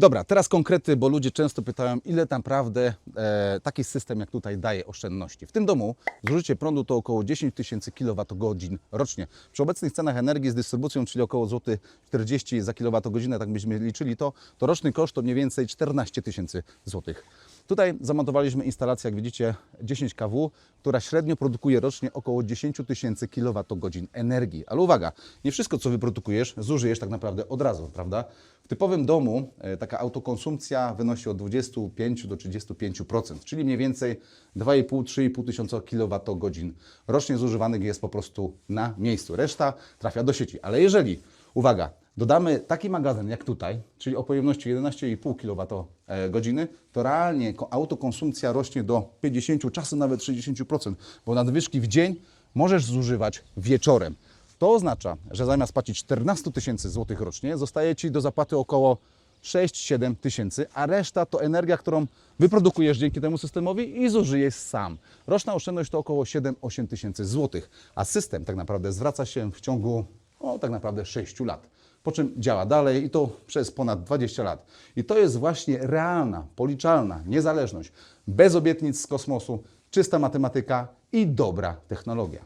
Dobra, teraz konkrety, bo ludzie często pytają, ile naprawdę e, taki system jak tutaj daje oszczędności. W tym domu zużycie prądu to około 10 tysięcy kWh rocznie. Przy obecnych cenach energii z dystrybucją, czyli około złoty 40 za kWh, tak byśmy liczyli to, to roczny koszt to mniej więcej 14 tysięcy złotych. Tutaj zamontowaliśmy instalację, jak widzicie, 10 kW, która średnio produkuje rocznie około 10 tysięcy kWh energii. Ale uwaga, nie wszystko, co wyprodukujesz, zużyjesz tak naprawdę od razu, prawda? W typowym domu e, taka autokonsumpcja wynosi od 25 do 35%, czyli mniej więcej 2,5-3,5 tysiąca kWh rocznie zużywanych jest po prostu na miejscu. Reszta trafia do sieci. Ale jeżeli, uwaga, dodamy taki magazyn jak tutaj, czyli o pojemności 11,5 kWh, to realnie ko- autokonsumpcja rośnie do 50, czasem nawet 60%, bo nadwyżki w dzień możesz zużywać wieczorem. To oznacza, że zamiast płacić 14 tysięcy złotych rocznie, zostaje Ci do zapłaty około 6-7 tysięcy, a reszta to energia, którą wyprodukujesz dzięki temu systemowi i zużyjesz sam. Roczna oszczędność to około 7-8 tysięcy złotych, a system tak naprawdę zwraca się w ciągu o, tak naprawdę 6 lat. Po czym działa dalej i to przez ponad 20 lat. I to jest właśnie realna, policzalna niezależność, bez obietnic z kosmosu, czysta matematyka i dobra technologia.